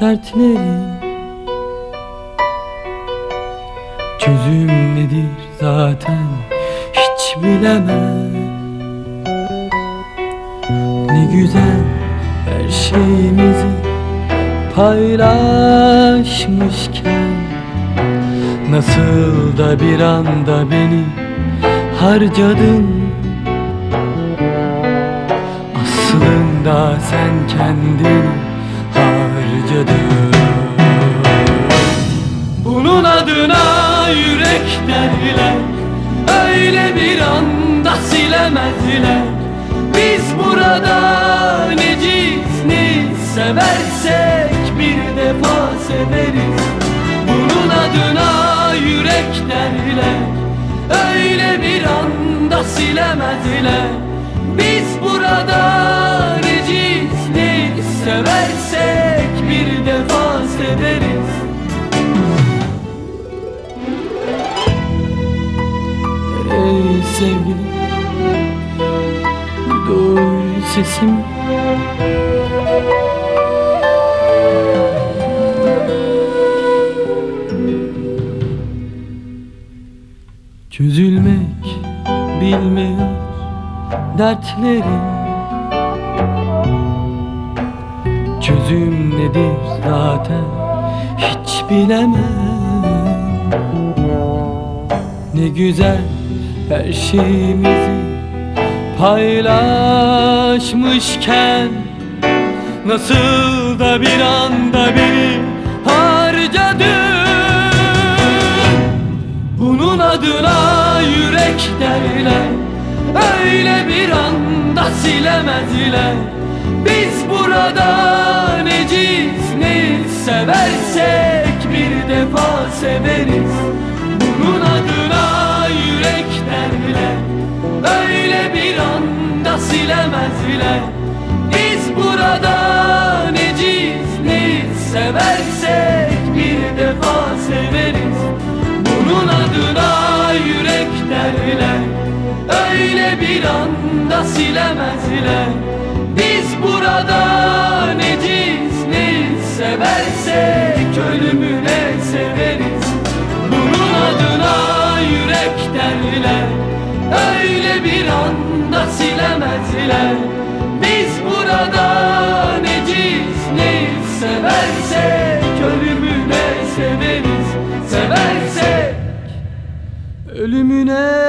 dertlerim Çözüm nedir zaten hiç bilemem. Ne güzel her şeyimizi paylaşmışken Nasıl da bir anda beni harcadın Aslında sen kendini harcadın. Bunun adına yürek derler Öyle bir anda silemezler. Biz burada neciz ne seversek bir defa severiz. Bunun adına yürek derler Öyle bir anda silemezler. Biz burada severiz Ey sevgilim Duy sesimi Çözülmek bilmiyor dertlerim. Çözüm nedir zaten hiç bilemem. Ne güzel her şeyimizi paylaşmışken Nasıl da bir anda beni harcadın. Bunun adına yürek derler Öyle bir anda silemezler. Biz burada neciz ne seversek bir defa severiz. Bunun adına yürek derler. Öyle bir anda silemezler. Biz burada neciz ne seversek bir defa severiz. Bunun adına yürek derler. Öyle bir anda silemezler. Biz burada neciz ne seversek ölümüne severiz? Bunun adına yürek derler Öyle bir anda silemezler. Biz burada neciz ne seversek ölümüne severiz? Seversek ölümüne